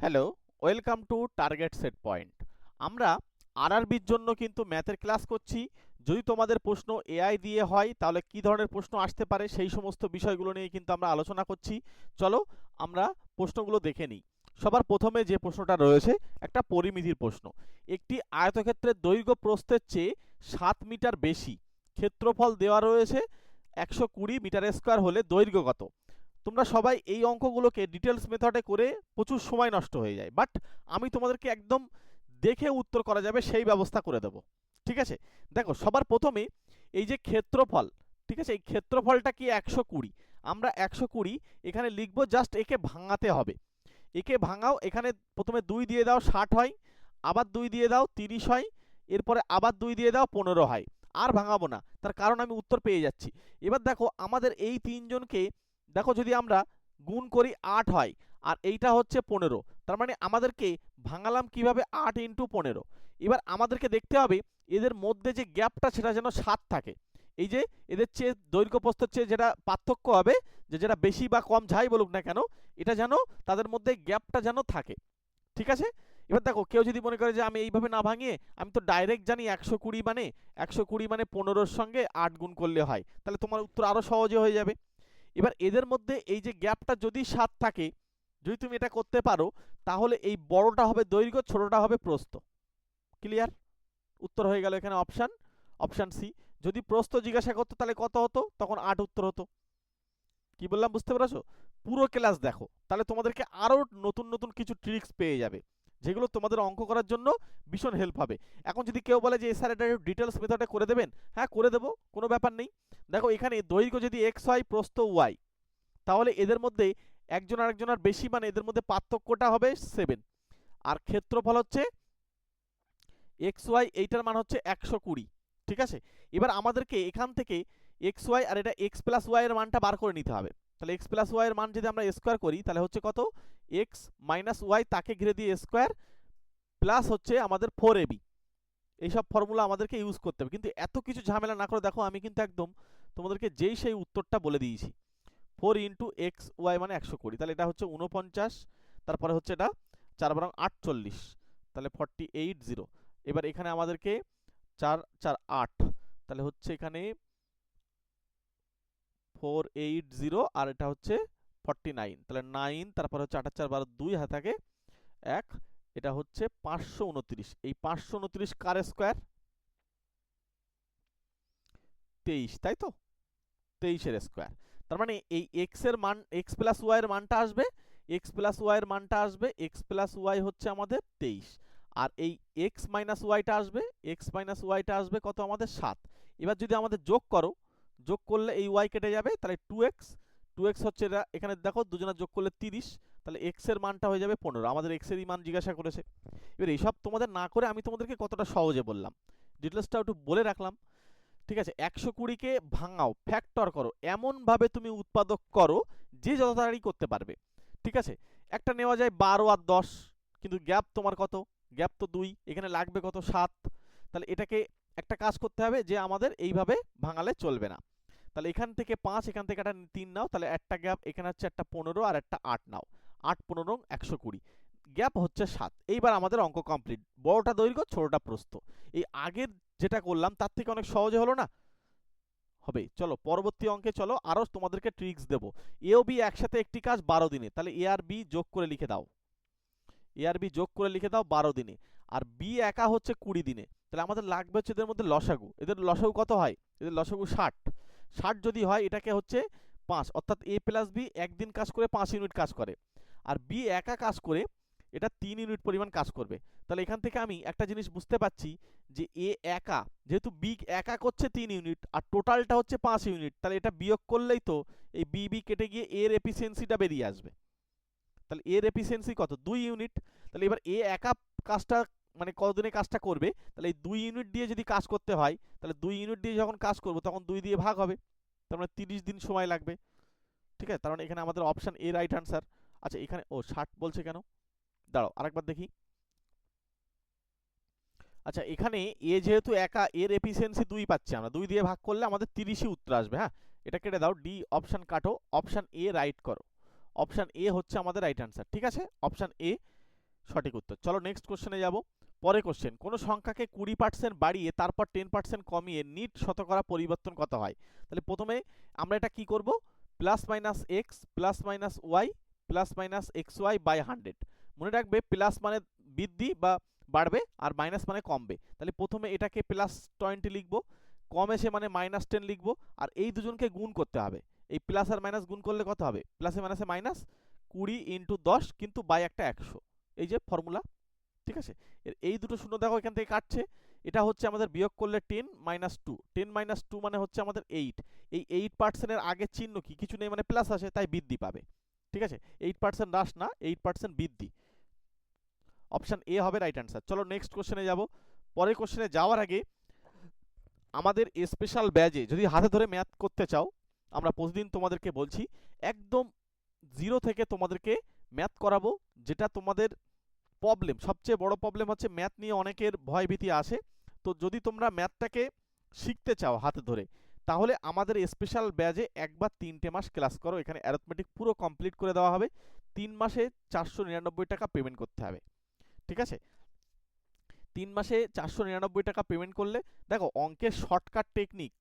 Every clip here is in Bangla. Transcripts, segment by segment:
Hello welcome to target set point আমরা আরআরবির জন্য কিন্তু ম্যাথের ক্লাস করছি। যদি তোমাদের প্রশ্ন এআই দিয়ে হয়, তাহলে কি ধরনের প্রশ্ন আসতে পারে সেই সমস্ত বিষয়গুলো নিয়ে কিন্তু আমরা আলোচনা করছি। চলো আমরা প্রশ্নগুলো দেখে নিই। সবার প্রথমে যে প্রশ্নটা রয়েছে, একটা পরিমিতির প্রশ্ন। একটি আয়তক্ষেত্রের দৈর্ঘ্য প্রস্থের চেয়ে সাত মিটার বেশি। ক্ষেত্রফল দেওয়া রয়েছে একশো কুড়ি মিটার স্কোয়ার হলে দৈর্ঘ্য কত? তোমরা সবাই এই অঙ্কগুলোকে ডিটেলস মেথডে করে প্রচুর সময় নষ্ট হয়ে যায়। বাট আমি তোমাদেরকে একদম দেখে উত্তর করা যাবে, সেই ব্যবস্থা করে দেবো। ঠিক আছে? দেখো, সবার প্রথমে এই যে ক্ষেত্রফল, ঠিক আছে? এই ক্ষেত্রফলটা কি একশো কুড়ি? আমরা একশো কুড়ি এখানে লিখব জাস্ট একে ভাঙাতে হবে। একে ভাঙাও, এখানে প্রথমে দুই দিয়ে দাও ষাট হয়, আবার দুই দিয়ে দাও তিরিশ হয়, এরপরে আবার দুই দিয়ে দাও পনেরো হয়। আর ভাঙাবো না, তার কারণ আমি উত্তর পেয়ে যাচ্ছি। এবার দেখো, আমাদের এই তিনজনকে দেখো যদি আমরা গুণ করি আট হয়, আর এইটা হচ্ছে পনেরো, তার মানে আমাদেরকে ভাঙালাম কীভাবে আট ইন্টু পনেরো? এবার আমাদেরকে দেখতে হবে এদের মধ্যে যে গ্যাপটা সেটা যেন সাত থাকে। এই যে এদের চেয়ে দৈর্ঘ্য প্রস্থের চেয়ে যেটা পার্থক্য হবে, যে যেটা বেশি বা কম যাই বলুক না কেন, এটা যেন তাদের মধ্যে গ্যাপটা যেন থাকে। ঠিক আছে? এবার দেখো, কেউ যদি মনে করে যে আমি এইভাবে না ভাঙিয়ে, আমি তো ডাইরেক্ট জানি একশো কুড়ি মানে একশো কুড়ি মানে পনেরোর সঙ্গে আট গুণ করলে হয়, তাহলে তোমার উত্তর আরও সহজে হয়ে যাবে। এবার এদের মধ্যে এই যে গ্যাপটা যদি সাত থাকে, যদি তুমি এটা করতে পারো, তাহলে এই বড়টা হবে দৈর্ঘ্য, ছোটটা হবে প্রস্থ। ক্লিয়ার উত্তর হয়ে গেল এখানে অপশান অপশান সি যদি প্রস্থ জিজ্ঞাসা করতো, তাহলে কত হতো? তখন আট উত্তর হতো। কি বললাম, বুঝতে পেরেছ? পুরো ক্লাস দেখো। তাহলে তোমাদেরকে আরও নতুন নতুন কিছু ট্রিক্স পেয়ে যাবে। যেগুলো তোমাদের অঙ্ক করার জন্য ভীষণ হেল্প হবে। এখন যদি কেউ বলে যে স্যার এটা ডিটেলস মেথডে করে দেবেন? হ্যাঁ করে দেবো, কোনো ব্যাপার নেই। দেখো, এখানে দৈর্ঘ্য যদি এক্স হয়, প্রস্থ ওয়াই তাহলে এদের মধ্যে একজন আরেকজনের বেশি মানে এদের মধ্যে পার্থক্যটা হবে সেভেন আর ক্ষেত্রফল হচ্ছে এক্স ওয়াই এইটার মান হচ্ছে একশো কুড়ি, ঠিক আছে? এবার আমাদেরকে এখান থেকে এক্স ওয়াই আর এটা এক্স প্লাস ওয়াই এর মানটা বার করে নিতে হবে। তাহলে এক্স প্লাস ওয়াই এর মান যদি আমরা স্কোয়ার করি, তাহলে হচ্ছে কত? এক্স মাইনাস ওয়াই তাকে ঘিরে দিয়ে স্কোয়ার প্লাস হচ্ছে আমাদের ফোর এবি এইসব ফর্মুলা আমাদেরকে ইউজ করতে হবে। কিন্তু এত কিছু ঝামেলা না করে দেখো, আমি কিন্তু একদম তোমাদেরকে যেই সেই উত্তরটা বলে দিয়েছি। ফোর ইন্টু এক্স ওয়াই মানে একশো কুড়ি। তাহলে এটা হচ্ছে উনপঞ্চাশ তারপরে হচ্ছে এটা চার বারং আটচল্লিশ। তাহলে ফর্টি এইট জিরো এবার এখানে আমাদেরকে চার চার আট। তাহলে হচ্ছে এখানে ফোর এইট জিরো আর এটা হচ্ছে ফর্টি নাইন তাহলে নাইন তারপর হচ্ছে আঠাশ চার বারো দুই হাতে থাকে এক, এটা হচ্ছে পাঁচশো উনত্রিশ। এই পাঁচশো উনত্রিশ কার স্কোয়ার তেইশ, তাই তো? তেইশের স্কোয়ার তার মানে এই এক্সের মান এক্স প্লাস ওয়াই এর মানটা আসবে এক্স প্লাস ওয়াই এর মানটা আসবে এক্স প্লাস ওয়াই হচ্ছে আমাদের তেইশ। আর এই এক্স মাইনাস ওয়াইটা আসবে এক্স মাইনাস ওয়াইটা আসবে কত? আমাদের সাত। এবার যদি আমাদের যোগ করো যোগ করলে এই ওয়াই কেটে যাবে, তাহলে টু এক্স টু এক্স হচ্ছে এটা, এখানে দেখো দুজনের যোগ করলে তিরিশ, তাহলে এক্সের মানটা হয়ে যাবে পনেরো, আমাদের এক্স এরই মান জিজ্ঞাসা করেছে। এবার এইসব তোমাদের না করে আমি তোমাদেরকে কতটা সহজে বললাম। ডিটেলসটা একটু বলে রাখলাম। ঠিক আছে, একশো কুড়িকে ভাঙাও ফ্যাক্টর করো, এমনভাবে তুমি উৎপাদক করো, যে যত তাড়াতাড়ি করতে পারবে। ঠিক আছে, একটা নেওয়া যায় বারো আর দশ, কিন্তু গ্যাপ তোমার কত? গ্যাপ তো দুই, এখানে লাগবে কত? সাত। তাহলে এটাকে একটা কাজ করতে হবে যে আমাদের এইভাবে ভাঙালে চলবে না। তাহলে এখান থেকে পাঁচ, এখান থেকে একটা তিন নাও, তাহলে একটা গ্যাপ এখানে হচ্ছে একটা পনেরো আর একটা আট নাও। আট, পনেরো, একশো কুড়ি। গ্যাপ হচ্ছে সাত। এইবার আমাদের অঙ্ক কমপ্লিট। বড়টা দৈর্ঘ্য, ছোটটা প্রস্থ। এই আগের যেটা করলাম, তার থেকে অনেক সহজে হলো না? হবে। চলো, পরবর্তী অঙ্কে চলো আরও তোমাদেরকে ট্রিক্স দেবো। এ ও বি একসাথে একটি কাজ বারো দিনে। তাহলে এ আর বি যোগ করে লিখে দাও। এ আর বি যোগ করে লিখে দাও বারো দিনে। আর বি একা হচ্ছে কুড়ি দিনে। তাহলে আমাদের লাগবে হচ্ছে এদের মধ্যে লসাগু। এদের লসাগু কত হয়? এদের লসাগু ষাট। ষাট যদি হয়, এটাকে হচ্ছে পাঁচ। অর্থাৎ এ প্লাস বি একদিন কাজ করে পাঁচ ইউনিট কাজ করে। আর বি একা কাজ করে, এটা তিন ইউনিট পরিমাণ কাজ করবে। তাহলে এখান থেকে আমি একটা জিনিস বুঝতে পারছি যে, এ একা, যেহেতু বি একা করছে তিন ইউনিট আর টোটালটা হচ্ছে পাঁচ ইউনিট তাহলে এটা বিয়োগ করলেই তো এই বি বি কেটে গিয়ে এর এফিসিয়েন্সিটা বেরিয়ে আসবে। তাহলে এর এফিসিয়েন্সি কত? দুই ইউনিট তাহলে এবার এ একা কাজটা মানে কতদিনে কাজটা করবে? তাহলে এই দুই ইউনিট দিয়ে যদি কাজ করতে হয়, তাহলে দুই ইউনিট দিয়ে যখন কাজ করব, তখন দুই দিয়ে ভাগ হবে। তার মানে তিরিশ দিন সময় লাগবে। ঠিক আছে? তার মানে এখানে আমাদের অপশান এ রাইট আনসার আচ্ছা এখানে, ও, ষাট বলছে কেন? দাঁড়াও, আরেকবার দেখি। আচ্ছা এখানে এ যেহেতু একা, এর এফিসিয়েন্সি দুই পাচ্ছি আমরা। দুই দিয়ে ভাগ করলে আমাদের তিরিশই উত্তর আসবে হ্যাঁ? এটা কেটে দাও ডি অপশান কাটো অপশান এ রাইট করো। অপশান এ হচ্ছে আমাদের রাইট আনসার ঠিক আছে? অপশান এ সঠিক উত্তর। চলো নেক্সট কোশ্চেনে যাব। পরে কোশ্চেন কোনো সংখ্যাকে কুড়ি পার্সেন্ট বাড়িয়ে তারপর টেন পার্সেন্ট কমিয়ে নিট শতকরা পরিবর্তন কত হয়? তাহলে প্রথমে আমরা এটা কি করব? Plus minus x plus minus y plus minus x y by hundred মনে রাখবে প্লাস মানে বৃদ্ধি বা বাড়বে আর মাইনাস মানে কমবে। তাহলে প্রথমে এটাকে প্লাস টোয়েন্টি লিখব, কম এসে মানে মাইনাস টেন লিখব আর এই দুজনকে গুণ করতে হবে। এই প্লাস আর মাইনাস গুণ করলে কত হবে? প্লাসে মাইনাসে মাইনাস কুড়ি ইন্টু দশ কিন্তু বাই একটা একশো। এই যে ফর্মুলা ঠিক আছে? এর এই দুটো শূন্য দেখো এখান থেকে কাটছে। এটা হচ্ছে আমাদের বিয়োগ করলে ten minus two ten minus two মানে হচ্ছে আমাদের এইট এই এইট পার্সেন্টের আগে চিহ্ন কি? কিছু নেই মানে প্লাস আসে, তাই বৃদ্ধি পাবে। ঠিক আছে? এইট পার্সেন্ট হ্রাস না এইট পার্সেন্ট বৃদ্ধি। অপশান এ হবে রাইট অ্যান্সার চলো নেক্সট কোশ্চেনে যাব। পরের কোশ্চেনে যাওয়ার আগে আমাদের স্পেশাল ব্যাজে যদি হাতে ধরে ম্যাথ করতে চাও, আমরা প্রতিদিন তোমাদেরকে বলছি, একদম জিরো থেকে তোমাদেরকে ম্যাথ করাবো, যেটা তোমাদের প্রবলেম সবচেয়ে বড় প্রবলেম হচ্ছে ম্যাথ নিয়ে অনেকের ভয়ভীতি আসে। তো যদি তোমরা ম্যাথটাকে শিখতে চাও হাতে ধরে, তাহলে আমাদের স্পেশাল ব্যাজে একবার তিনটে মাস ক্লাস করো। এখানে অ্যারথমেটিক পুরো কমপ্লিট করে দেওয়া হবে। তিন মাসে চারশো নিরানব্বই টাকা পেমেন্ট করতে হবে। ঠিক আছে? তিন মাসে চারশো নিরানব্বই টাকা পেমেন্ট করলে, দেখো, অঙ্কের শর্টকাট টেকনিক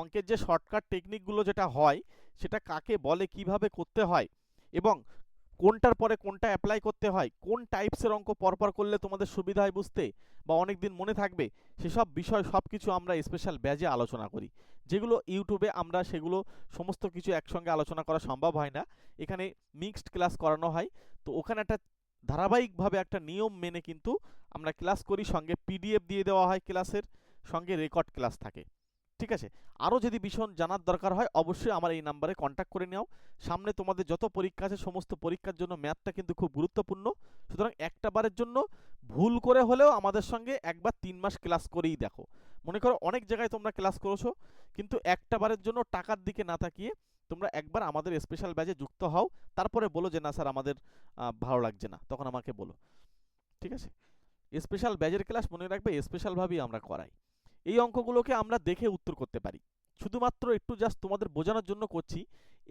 অঙ্কের যে শর্টকাট টেকনিকগুলো যেটা হয়, সেটা কাকে বলে, কীভাবে করতে হয় এবং কোনটার পরে কোনটা অ্যাপ্লাই করতে হয়, কোন টাইপসের অঙ্ক পরপর করলে তোমাদের সুবিধা হয় বুঝতে বা অনেক দিন মনে থাকবে, সেসব বিষয় সব কিছু আমরা স্পেশাল ব্যাজে আলোচনা করি। যেগুলো ইউটিউবে আমরা সেগুলো সমস্ত কিছু একসঙ্গে আলোচনা করা সম্ভব হয় না। এখানে মিক্সড ক্লাস করানো হয়। তো ওখানে একটা ধারাবাহিকভাবে একটা নিয়ম মেনে কিন্তু আমরা ক্লাস করি, সঙ্গে পিডিএফ দিয়ে দেওয়া হয় ক্লাসের সঙ্গে রেকর্ড ক্লাস থাকে। ঠিক আছে? আরও যদি ভীষণ জানার দরকার হয়, অবশ্যই আমার এই নাম্বারে কন্ট্যাক্ট করে নাও। সামনে তোমাদের যত পরীক্ষা আছে, সমস্ত পরীক্ষার জন্য ম্যাথটা কিন্তু খুব গুরুত্বপূর্ণ। সুতরাং একটা বারের জন্য ভুল করে হলেও আমাদের সঙ্গে একবার তিন মাস ক্লাস করেই দেখো। মনে করো অনেক জায়গায় তোমরা ক্লাস করেছ, কিন্তু একটা বারের জন্য টাকার দিকে না তাকিয়ে তোমরা একবার আমাদের স্পেশাল ব্যাচে যুক্ত হও। তারপরে বলো যে, না স্যার, আমাদের ভালো লাগছে না। তখন আমাকে বলো। ঠিক আছে? স্পেশাল ব্যাচের ক্লাস মনে রাখবে স্পেশালভাবেই আমরা করাই। এই অঙ্কগুলোকে আমরা দেখে উত্তর করতে পারি। শুধুমাত্র একটু জাস্ট তোমাদের বোঝানোর জন্য করছি,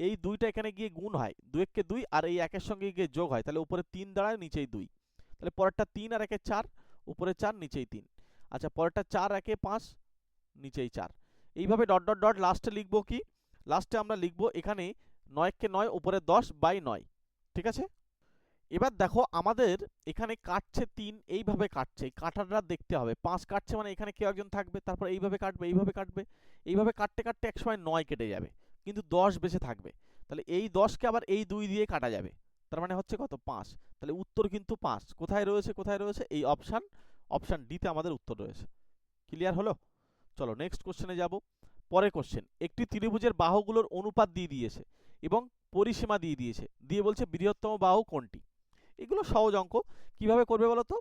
এই দুইটা এখানে গিয়ে গুণ হয় দু এককে দুই আর এই একের সঙ্গে গিয়ে যোগ হয়, তাহলে উপরে তিন দাঁড়ায়, নিচেই দুই। তাহলে পরেরটা তিন আর একে চার, উপরে চার, নিচেই তিন। আচ্ছা পরেরটা চার, একে পাঁচ, নিচেই চার। এইভাবে ডট ডট ডট লাস্টে লিখব কি? লাস্টে আমরা লিখব এখানে নয়কে নয়, উপরে দশ বাই নয়। ঠিক আছে? এবার দেখো আমাদের এখানে কাটছে তিন, এইভাবে কাটছে। কাটারটা দেখতে হবে। পাঁচ কাটছে মানে এখানে কেউ একজন থাকবে, তারপর এইভাবে কাটবে এইভাবে কাটবে। এইভাবে কাটতে কাটতে এক সময় নয় কেটে যাবে। কিন্তু দশ বেঁচে থাকবে। তাহলে এই দশকে আবার এই দুই দিয়ে কাটা যাবে। তার মানে হচ্ছে কত? পাঁচ। তাহলে উত্তর কিন্তু পাঁচ। কোথায় রয়েছে কোথায় রয়েছে? এই অপশান অপশান ডিতে আমাদের উত্তর রয়েছে। ক্লিয়ার হলো? চলো নেক্সট কোশ্চেনে যাব। পরের কোশ্চেন একটি ত্রিভুজের বাহুগুলোর অনুপাত দিয়ে দিয়েছে এবং পরিসীমা দিয়ে দিয়েছে। দিয়ে বলছে বৃহত্তম বাহু কোনটি? এগুলো সহজ অঙ্ক। কীভাবে করবে বলো তো?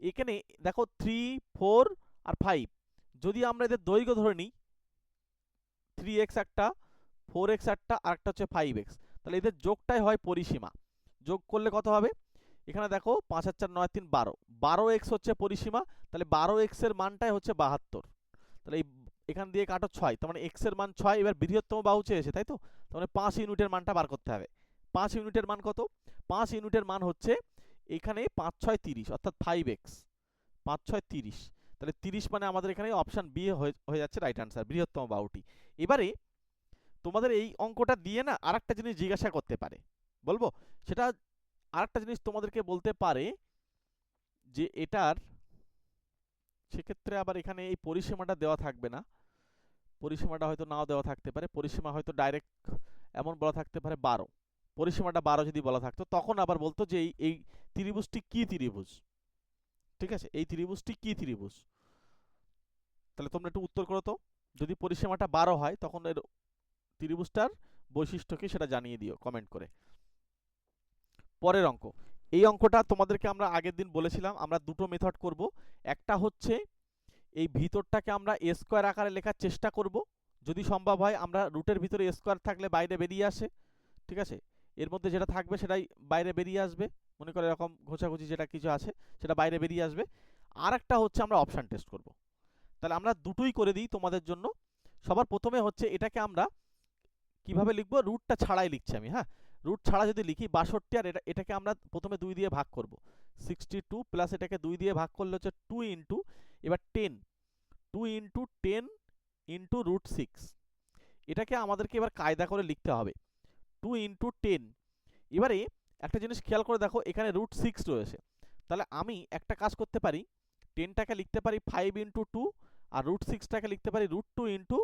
এখানে দেখো থ্রি ফোর আর ফাইভ যদি আমরা এদের দৈর্ঘ্য ধরে নিই থ্রি একটা ফোর একটা, আর একটা হচ্ছে ফাইভ তাহলে এদের যোগটাই হয় পরিসীমা। যোগ করলে কত হবে? এখানে দেখো পাঁচ হাজার নয়, তিন, বারো। বারো এক্স হচ্ছে পরিসীমা, তাহলে বারো এক্সের মানটাই হচ্ছে বাহাত্তর। তাহলে এখান দিয়ে কাটো ছয়, তার মানে এক্সের মান ছয়, এবার বৃহত্তম বাহু চেয়েছে তাই তো? তার মানে পাঁচ ইউনিটের মানটা বার করতে হবে। পাঁচ ইউনিটের মান কত? পাঁচ ইউনিটের মান হচ্ছে এখানে পাঁচ ছয় তিরিশ, অর্থাৎ ফাইভ এক্স পাঁচ ছয় তিরিশ। তাহলে তিরিশ মানে আমাদের এখানে অপশান বি হয়ে যাচ্ছে রাইট আনসার বৃহত্তম বাউটি এবারে তোমাদের এই অঙ্কটা দিয়ে না আর একটা জিনিস জিজ্ঞাসা করতে পারে। বলব? সেটা আর একটা জিনিস তোমাদেরকে বলতে পারে যে এটার সেক্ষেত্রে আবার এখানে এই পরিসীমাটা দেওয়া থাকবে না। পরিসীমাটা হয়তো নাও দেওয়া থাকতে পারে, পরিসীমা হয়তো ডাইরেক্ট এমন বলা থাকতে পারে বারো। পরিসীমাটা বারো যদি বলা থাকতো, তখন আবার বলতো যে এই ত্রিভুজটি কি ত্রিভুজ? ঠিক আছে? এই ত্রিভুজটি কি ত্রিভুজ? তাহলে তোমরা একটু উত্তর করো তো। যদি পরিসীমাটা বারো হয়, তখন এর ত্রিভুজটার বৈশিষ্ট্য কি সেটা জানিয়ে দিও কমেন্ট করে। পরের অঙ্ক। এই অঙ্কটা তোমাদেরকে আমরা আগের দিন বলেছিলাম, আমরা দুটো মেথড করব। একটা হচ্ছে এই ভিতরটাকে আমরা এ স্কোয়ার আকারে লেখার চেষ্টা করব। যদি সম্ভব হয়, আমরা রুটের ভিতরে স্কোয়ার থাকলে বাইরে বেরিয়ে আসে। ঠিক আছে? এর মধ্যে যেটা থাকবে সেটাই বাইরে বেরিয়ে আসবে। মনে করে এরকম ঘোচাঘুচি যেটা কিছু আছে, সেটা বাইরে বেরিয়ে আসবে। আর একটা হচ্ছে আমরা অপশান টেস্ট করব। তাহলে আমরা দুটোই করে দিই তোমাদের জন্য। সবার প্রথমে হচ্ছে এটাকে আমরা কীভাবে লিখব? রুটটা ছাড়াই লিখছি আমি হ্যাঁ? রুট ছাড়া যদি লিখি বাষট্টি আর এটা, এটাকে আমরা প্রথমে দুই দিয়ে ভাগ করব। সিক্সটি টু প্লাস এটাকে দুই দিয়ে ভাগ করলে হচ্ছে টু ইন্টু এবার ten two into ten into root six এটাকে আমাদেরকে এবার কায়দা করে লিখতে হবে। টু ইন্টু টেন এবারে একটা জিনিস খেয়াল করে দেখো, এখানে রুট সিক্স রয়েছে। তাহলে আমি একটা কাজ করতে পারি টেনটাকে লিখতে পারি ফাইভ ইন্টু টু আর রুট সিক্সটাকে লিখতে পারি root two into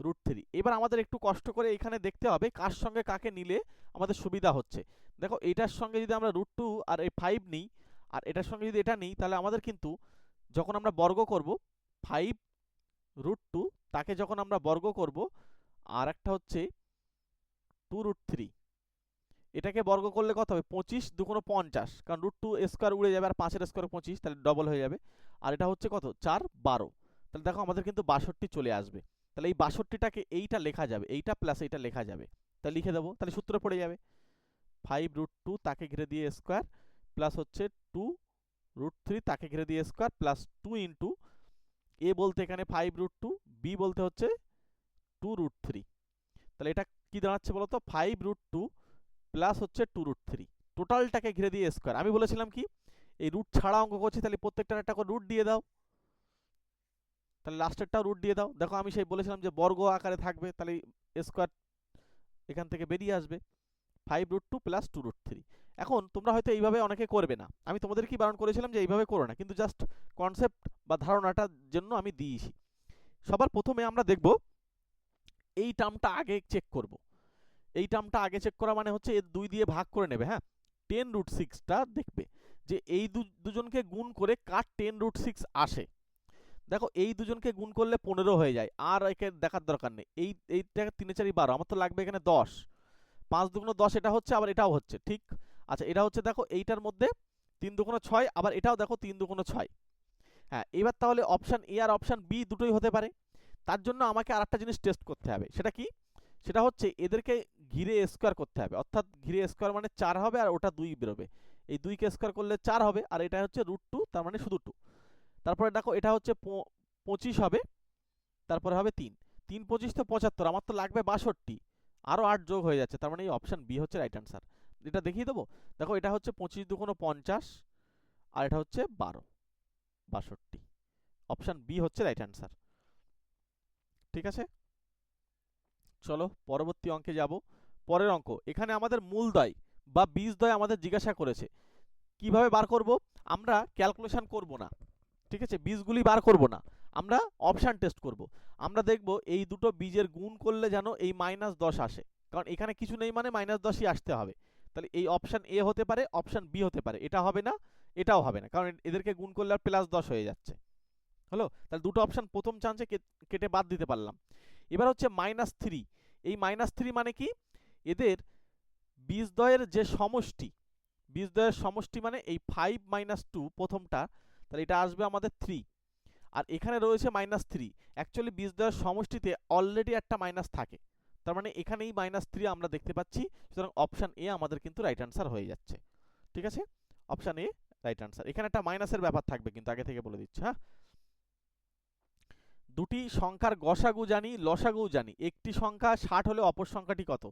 root three এবার আমাদের একটু কষ্ট করে এখানে দেখতে হবে কার সঙ্গে কাকে নিলে আমাদের সুবিধা হচ্ছে। দেখো, এটার সঙ্গে যদি আমরা রুট টু আর এই ফাইভ নিই, আর এটার সঙ্গে যদি এটা নিই, তাহলে আমাদের কিন্তু যখন আমরা বর্গ করব ফাইভ রুট টু তাকে যখন আমরা বর্গ করব, আর একটা হচ্ছে টু রুট থ্রি এটাকে বর্গ করলে কত হবে? পঁচিশ দুগুণ পঞ্চাশ। কারণ রুট টু স্কোয়ার উড়ে যাবে আর পাঁচের স্কোয়ার পঁচিশ, তাহলে ডবল হয়ে যাবে। আর এটা হচ্ছে কত? চার বারো। তাহলে দেখো আমাদের কিন্তু বাষট্টি চলে আসবে। তাহলে এই বাষট্টিটাকে এইটা লেখা যাবে, এইটা প্লাস এইটা লেখা যাবে। তাহলে লিখে দেবো। তাহলে সূত্র পড়ে যাবে। ফাইভ রুট টু তাকে ঘিরে দিয়ে স্কোয়ার প্লাস হচ্ছে টু রুট থ্রি তাকে ঘিরে দিয়ে square plus two into A বলতে এখানে ফাইভ রুট টু বি বলতে হচ্ছে টু রুট থ্রি তাহলে এটা কি দাঁড়াচ্ছে বলতো? ফাইভ রুট টু প্লাস হচ্ছে টু রুট থ্রি টোটালটাকে ঘিরে দিয়ে স্কোয়ার আমি বলেছিলাম কি? এই রুট ছাড়া অঙ্ক করছি, তাহলে প্রত্যেকটার একটা করে রুট দিয়ে দাও। তাহলে লাস্টেরটাও রুট দিয়ে দাও। দেখো, আমি সেই বলেছিলাম যে বর্গ আকারে থাকবে, তাহলে স্কোয়ার এখান থেকে বেরিয়ে আসবে। Five root two plus two root three এখন তোমরা হয়তো এইভাবে অনেকে করবে না। আমি তোমাদের কি বারণ করেছিলাম যে এইভাবে করো না, কিন্তু জাস্ট কনসেপ্ট বা ধারণাটার জন্য আমি দিয়েছি। সবার প্রথমে আমরা দেখব এই টার্মটা আগে চেক করব। এই টার্মটা আগে চেক করা মানে হচ্ছে এর দুই দিয়ে ভাগ করে নেবে হ্যাঁ? টেন রুট সিক্সটা দেখবে যে এই দুজনকে গুণ করে কার টেন রুট সিক্স আসে। দেখো, এই দুজনকে গুণ করলে পনেরো হয়ে যায়, আর একে দেখার দরকার নেই। এই, এইটা তিনে চারি বারো, আমার তো লাগবে এখানে দশ। পাঁচ দুগুণ দশ এটা হচ্ছে, আবার এটাও হচ্ছে, ঠিক? আচ্ছা এটা হচ্ছে দেখো, এইটার মধ্যে তিন দুগুণ ছয়, আবার এটাও দেখো তিন দুগুণ ছয়। হ্যাঁ এবার তাহলে অপশান এ আর অপশান বি দুটোই হতে পারে। তার জন্য আমাকে আর একটা জিনিস টেস্ট করতে হবে। সেটা কি? সেটা হচ্ছে এদেরকে ঘিরে স্কোয়ার করতে হবে। অর্থাৎ ঘিরে স্কোয়ার মানে চার হবে আর ওটা দুই বেরোবে। এই দুইকে স্কোয়ার করলে চার হবে আর এটা হচ্ছে রুট টু তার মানে শুধু টু তারপরে দেখো এটা হচ্ছে পঁচিশ হবে, তারপরে হবে তিন। তিন পঁচিশ তো পঁচাত্তর, আমার তো লাগবে বাষট্টি। আরও আট যোগ হয়ে যাচ্ছে, তার মানে এই অপশান বি হচ্ছে রাইট অ্যান্সার এটা দেখিয়ে দেবো? দেখো এটা হচ্ছে পঁচিশ দুগুণ পঞ্চাশ আর এটা হচ্ছে বারো, বাষট্টি। অপশান বি হচ্ছে রাইট অ্যান্সার ঠিক আছে? চলো পরবর্তী অঙ্কে যাব। পরের অঙ্ক, এখানে আমাদের মূলদয় বা বীজদয় আমাদের জিজ্ঞাসা করেছে। কীভাবে বার করব? আমরা ক্যালকুলেশন করব না। ঠিক আছে? বীজগুলি বার করব না। আমরা অপশান টেস্ট করব। আমরা দেখব এই দুটো বীজের গুণ করলে যেন এই মাইনাস দশ আসে। কারণ এখানে কিছু নেই মানে মাইনাস দশই আসতে হবে। তাহলে এই অপশান এ হতে পারে অপশান বি হতে পারে। এটা হবে না, এটাও হবে না। কারণ এদেরকে গুণ করলে আর প্লাস দশ হয়ে যাচ্ছে। হলো তাহলে দুটো অপশান প্রথম চান্সে কেটে বাদ দিতে পারলাম। এবার হচ্ছে মাইনাস থ্রি এই মাইনাস থ্রি মানে কি? এদের বীজদ্বয়ের যে সমষ্টি বীজদ্বয়ের সমষ্টি মানে এই ফাইভ মাইনাস টু প্রথমটা, তাহলে এটা আসবে আমাদের থ্রি আর এখানে রয়েছে মাইনাস থ্রি অ্যাকচুয়ালি বীজদ্বয়ের সমষ্টিতে অলরেডি একটা মাইনাস থাকে। তার মানে এখানেই মাইনাস থ্রি আমরা দেখতে পাচ্ছি। সুতরাং অপশান এ আমাদের কিন্তু রাইট অ্যান্সার হয়ে যাচ্ছে। ঠিক আছে? অপশান এ রাইট অ্যান্সার এখানে একটা মাইনাসের ব্যাপার থাকবে কিন্তু আগে থেকে বলে দিচ্ছি হ্যাঁ? দুটি সংখ্যার গসাগু জানি, লসাগু জানি। একটি সংখ্যা ষাট হলে অপর সংখ্যাটি কত?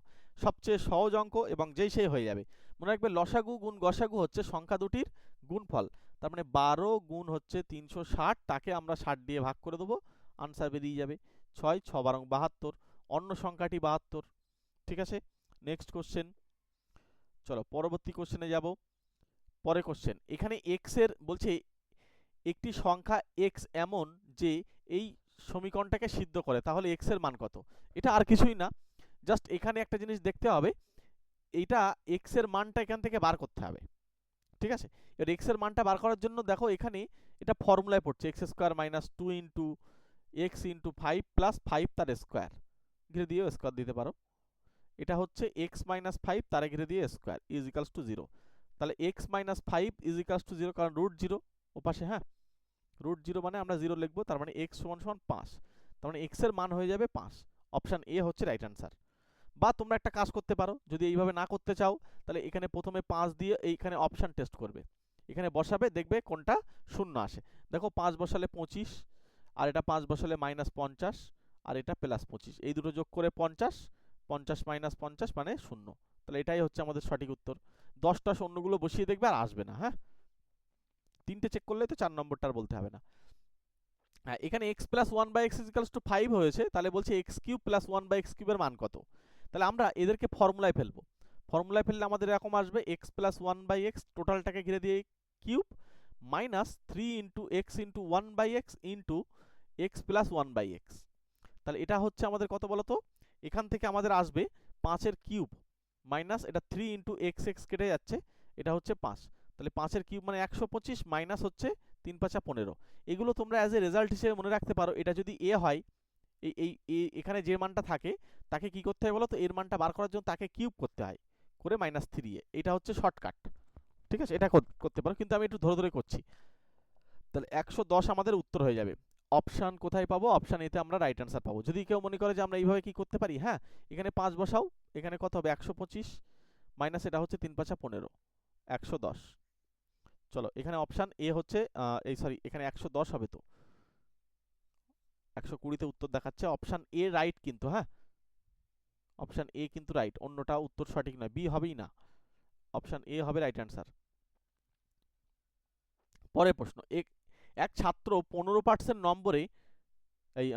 সবচেয়ে সহজ অঙ্ক এবং যেই সেই হয়ে যাবে। মনে রাখবে লসাগু গুণ গসাগু হচ্ছে সংখ্যা দুটির গুণফল। তার মানে বারো গুণ হচ্ছে তিনশো ষাট, তাকে আমরা ষাট দিয়ে ভাগ করে দেবো। আনসার বেরিয়ে যাবে ছয়, ছ বারং বাহাত্তর, অন্য সংখ্যাটি বাহাত্তর। ঠিক আছে? নেক্সট কোশ্চেন চলো পরবর্তী কোশ্চেনে যাব। পরে কোশ্চেন এখানে এক্সের বলছে একটি সংখ্যা এক্স এমন যে এই সমীকরণটাকে সিদ্ধ করে, তাহলে এক্সের মান কত? এটা আর কিছুই না জাস্ট এখানে একটা জিনিস দেখতে হবে, এইটা এক্সের মানটা এখান থেকে বার করতে হবে, ঠিক আছে? এবার এক্সের মানটা বার করার জন্য দেখো এখানে এটা ফর্মুলায় পড়ছে x square minus two into x into five plus five তার স্কোয়ার ঘিরে দিয়েও স্কোয়ার দিতে পারো, এটা হচ্ছে এক্স মাইনাস ফাইভ তারে ঘিরে দিয়ে square is equals to zero তাহলে x minus five is equals to zero কারণ রুট জিরো ওপাশে হ্যাঁ? রুট জিরো মানে আমরা জিরো লিখব, তার মানে এক্স সমান সমান পাঁচ। তার মানে এক্সের মান হয়ে যাবে পাঁচ। অপশান এ হচ্ছে রাইট অ্যান্সার বা তোমরা একটা কাজ করতে পারো, যদি এইভাবে না করতে চাও, তাহলে এখানে প্রথমে পাঁচ দিয়ে এইখানে অপশান টেস্ট করবে। এখানে বসাবে, দেখবে কোনটা শূন্য আসে। দেখো পাঁচ বসালে পঁচিশ, আর এটা পাঁচ বসালে মাইনাস পঞ্চাশ, আর এটা প্লাস পঁচিশ। এই দুটো যোগ করে পঞ্চাশ পঞ্চাশ মাইনাস পঞ্চাশ মানে শূন্য। তাহলে এটাই হচ্ছে আমাদের সঠিক উত্তর। দশটা শূন্যগুলো বসিয়ে দেখবে আর আসবে না হ্যাঁ? তিনটে চেক করলে তো চার নম্বরটা আর বলতে হবে না। হ্যাঁ এখানে x plus one by x is equals to five হয়েছে, তাহলে বলছে x cube plus one by x কিউবের মান কত? তাহলে আমরা এদেরকে ফর্মুলায় ফেলব। ফর্মুলায় ফেললে আমাদের এরকম আসবে x plus one by x টোটালটাকে ঘিরে দিয়ে cube minus three into x into one by x into x plus one by x তাহলে এটা হচ্ছে আমাদের কত বলতো? এখান থেকে আমাদের আসবে পাঁচের কিউব মাইনাস এটা থ্রি ইন্টু এক্স এক্স কেটে যাচ্ছে, এটা হচ্ছে পাঁচ। তাহলে পাঁচের কিউব মানে একশো পঁচিশ মাইনাস হচ্ছে তিন পাঁচা পনেরো। এগুলো তোমরা অ্যাজ এ রেজাল্ট হিসেবে মনে রাখতে পারো, এটা যদি এ হয় এই এই এখানে যে মানটা থাকে, তাকে কি করতে হয় বলো তো? এর মানটা বার করার জন্য তাকে কিউব করতে হয়, করে মাইনাস থ্রি এ। এটা হচ্ছে শর্টকাট ঠিক আছে? এটা করতে পারো, কিন্তু আমি একটু ধরে ধরে করছি। তাহলে একশো দশ আমাদের উত্তর হয়ে যাবে। অপশান কোথায় পাবো? অপশান এতে আমরা রাইট অ্যান্সার পাবো। যদি কেউ মনে করে যে আমরা এইভাবে কি করতে পারি হ্যাঁ এখানে পাঁচ বসাও, এখানে কত হবে? একশো পঁচিশ মাইনাস এটা হচ্ছে তিন পাঁচা পনেরো, একশো দশ। চলো, এখানে অপশান এ হচ্ছে এই সরি এখানে একশো দশ হবে তো। একশো কুড়িতে উত্তর দেখাচ্ছে অপশান এ রাইট কিন্তু হ্যাঁ? অপশান এ কিন্তু রাইট অন্যটা উত্তর সঠিক নয় বি হবেই না। অপশান এ হবে রাইট অ্যান্সার পরের প্রশ্ন এক ছাত্র পনেরো পার্সেন্ট নম্বরে, এই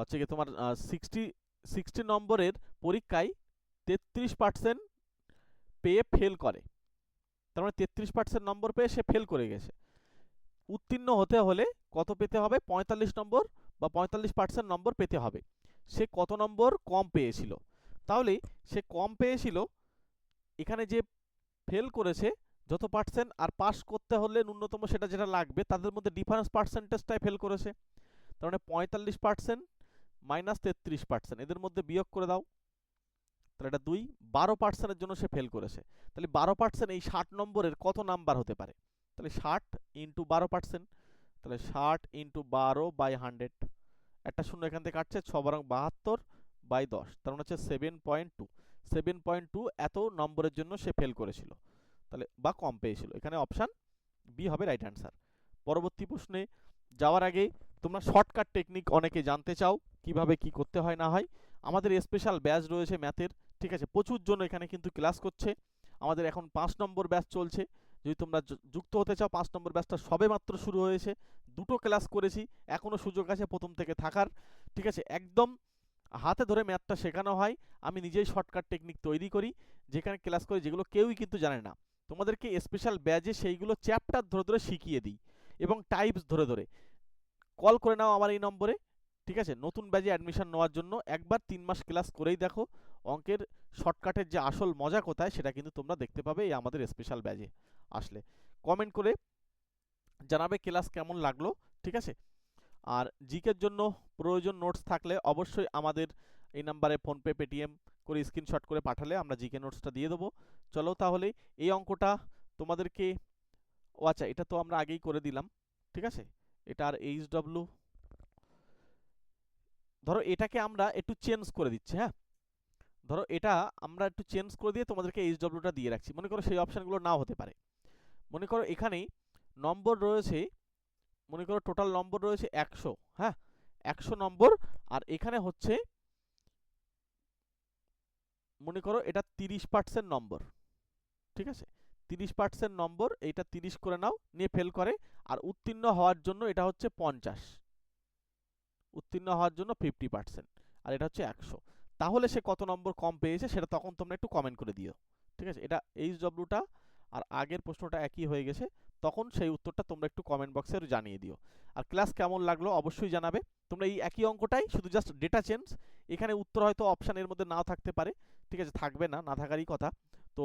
হচ্ছে তোমার সিক্সটি সিক্সটি নম্বরের পরীক্ষায় তেত্রিশ পার্সেন্ট পেয়ে ফেল করে। তার মানে তেত্রিশ পার্সেন্ট নম্বর পেয়ে সে ফেল করে গেছে। উত্তীর্ণ হতে হলে কত পেতে হবে? পঁয়তাল্লিশ নম্বর বা পঁয়তাল্লিশ পার্সেন্ট নম্বর পেতে হবে। সে কত নম্বর কম পেয়েছিল? তাহলে সে কম পেয়েছিল, এখানে যে ফেল করেছে, যত পার্সেন্ট আর পাস করতে হলে ন্যূনতম সেটা যেটা লাগবে, তাদের মধ্যে ডিফারেন্স পার্সেন্টেজটাই ফেল করেছে। তার মানে পঁয়তাল্লিশ পার্সেন্ট মাইনাস তেত্রিশ পার্সেন্ট এদের মধ্যে বিয়োগ করে দাও। তাহলে এটা দুই, বারো পার্সেন্টের জন্য সে ফেল করেছে। তাহলে বারো পার্সেন্ট এই ষাট নম্বরের কত নাম্বার হতে পারে? তাহলে ষাট ইন্টু বারো পার্সেন্ট তাহলে ষাট ইন্টু বারো বাই হান্ড্রেড একটা শূন্য এখান থেকে কাটছে, ছ বরং বাহাত্তর বাই দশ, তার মানে হচ্ছে seven point two seven point two এত নম্বরের জন্য সে ফেল করেছিল। তাহলে বা কম পেয়েছিল। এখানে অপশান বি হবে রাইট অ্যান্সার পরবর্তী প্রশ্নে যাওয়ার আগে তোমরা শর্টকাট টেকনিক অনেকে জানতে চাও, কীভাবে কি করতে হয় না হয়। আমাদের স্পেশাল ব্যাচ রয়েছে ম্যাথের ঠিক আছে, প্রচুর জন এখানে কিন্তু ক্লাস করছে। আমাদের এখন পাঁচ নম্বর ব্যাচ চলছে। যদি তোমরা যুক্ত হতে চাও, পাঁচ নম্বর ব্যাচটা সবে মাত্র শুরু হয়েছে। দুটো ক্লাস করেছি এখনও সুযোগ আছে প্রথম থেকে থাকার। ঠিক আছে, একদম হাতে ধরে ম্যাথটা শেখানো হয়। আমি নিজেই শর্টকাট টেকনিক তৈরি করি, যেখানে ক্লাস করি, যেগুলো কেউই কিন্তু জানে না। তোমাদেরকে স্পেশাল ব্যাচে সেইগুলো চ্যাপ্টার ধরে ধরে শিখিয়ে দিই, এবং টাইপস ধরে ধরে। কল করে নাও আমার এই নম্বরে। ঠিক আছে? নতুন ব্যাচে অ্যাডমিশন নেওয়ার জন্য একবার তিন মাস ক্লাস করেই দেখো, অঙ্কের শর্টকাটের যে আসল মজা কোথায় সেটা কিন্তু তোমরা দেখতে পাবে এই আমাদের স্পেশাল ব্যাচে আসলে। কমেন্ট করে জানাবে ক্লাস কেমন লাগল, ঠিক আছে? আর জিকের জন্য প্রয়োজন নোটস থাকলে অবশ্যই আমাদের এই নাম্বারে ফোনপে পেটিএম করে স্ক্রিনশট করে পাঠালে আমরা জিকে নোটসটা দিয়ে দেবো। চলো তাহলে এই অঙ্কটা তোমাদেরকে, ও আচ্ছা এটা তো আমরা আগেই করে দিলাম, ঠিক আছে? এটা আর এইচ ডব্লু ধরো এটাকে আমরা একটু চেঞ্জ করে দিচ্ছি হ্যাঁ? ধরো এটা আমরা একটু চেঞ্জ করে দিয়ে তোমাদেরকে এইচ ডব্লুটা দিয়ে রাখছি। মনে করো সেই অপশানগুলো নাও হতে পারে। মনে করো এখানেই নম্বর রয়েছে, মনে করো টোটাল নম্বর রয়েছে একশো হ্যাঁ? একশো নম্বর আর এখানে হচ্ছে মনে করো এটা তিরিশ পার্সেন্ট নম্বর, ঠিক আছে? তিরিশ পার্সেন্ট নম্বর এইটা তিরিশ করে নাও, নিয়ে ফেল করে। আর উত্তীর্ণ হওয়ার জন্য এটা হচ্ছে পঞ্চাশ। উত্তীর্ণ হওয়ার জন্য ফিফটি পার্সেন্ট আর এটা হচ্ছে একশো। তাহলে সে কত নম্বর কম পেয়েছে সেটা তখন তোমরা একটু কমেন্ট করে দিও। ঠিক আছে? এটা এইচ ডব্লিউটা আর আগের প্রশ্নটা একই হয়ে গেছে, তখন সেই উত্তরটা তোমরা একটু কমেন্ট বক্সে জানিয়ে দিও। আর ক্লাস কেমন লাগল অবশ্যই জানাবে। তোমরা এই একই অঙ্কটাই, শুধু জাস্ট ডেটা চেঞ্জ এখানে উত্তর হয়তো অপশানের মধ্যে নাও থাকতে পারে। ঠিক আছে? থাকবে না না থাকারই কথা। তো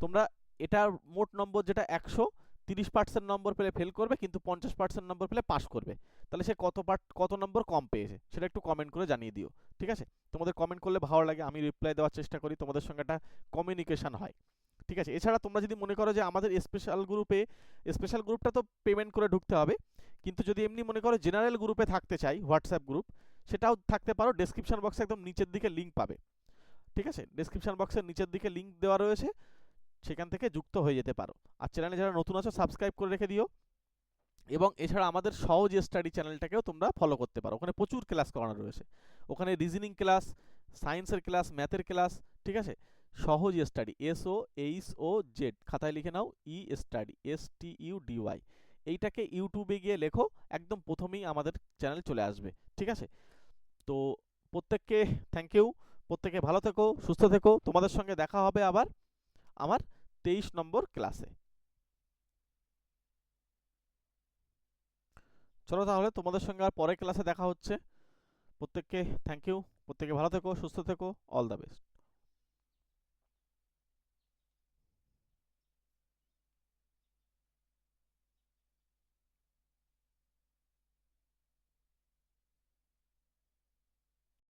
তোমরা এটার মোট নম্বর যেটা একশো তিরিশ পার্সেন্ট নম্বর পেলে ফেল করবে, কিন্তু পঞ্চাশ পার্সেন্ট নম্বর পেলে পাস করবে। তাহলে সে কত পার্ট কত নম্বর কম পেয়েছে, সেটা একটু কমেন্ট করে জানিয়ে দিও, ঠিক আছে? তোমাদের কমেন্ট করলে ভালো লাগে, আমি রিপ্লাই দেওয়ার চেষ্টা করি, তোমাদের সঙ্গে একটা কমিউনিকেশন হয়, ঠিক আছে? এছাড়া তোমরা যদি মনে করো যে আমাদের স্পেশাল গ্রুপে স্পেশাল গ্রুপটা তো পেমেন্ট করে ঢুকতে হবে, কিন্তু যদি এমনি মনে করো জেনারেল গ্রুপে থাকতে চাই হোয়াটসঅ্যাপ গ্রুপ সেটাও থাকতে পারো ডেসক্রিপশন বক্সে একদম নিচের দিকে লিঙ্ক পাবে, ঠিক আছে? ডেসক্রিপশন বক্সের নিচের দিকে লিঙ্ক দেওয়া রয়েছে সেখান থেকে যুক্ত হয়ে যেতে পারো। আর চ্যানেলে যারা নতুন আছো সাবস্ক্রাইব করে রেখে দিও। এবং এছাড়া আমাদের সহজ স্টাডি চ্যানেলটাকেও তোমরা ফলো করতে পারো। ওখানে প্রচুর ক্লাস করানো রয়েছে। ওখানে রিজনিং ক্লাস সায়েন্সের ক্লাস ম্যাথের ক্লাস ঠিক আছে? সহজ study S O O Z খাতায় লিখে নাও E study S T U D Y এইটাকে ইউটিউবে গিয়ে লেখো, একদম প্রথমেই আমাদের চ্যানেল চলে আসবে, ঠিক আছে? তো প্রত্যেককে থ্যাংক ইউ প্রত্যেকে ভালো থেকো, সুস্থ থেকো। তোমাদের সঙ্গে দেখা হবে আবার আমার তেইশ নম্বর ক্লাসে। চলো তাহলে তোমাদের সঙ্গে আর পরের ক্লাসে দেখা হচ্ছে। প্রত্যেককে থ্যাংক ইউ প্রত্যেকে ভালো থেকো, সুস্থ থেকো অল দ্য বেস্ট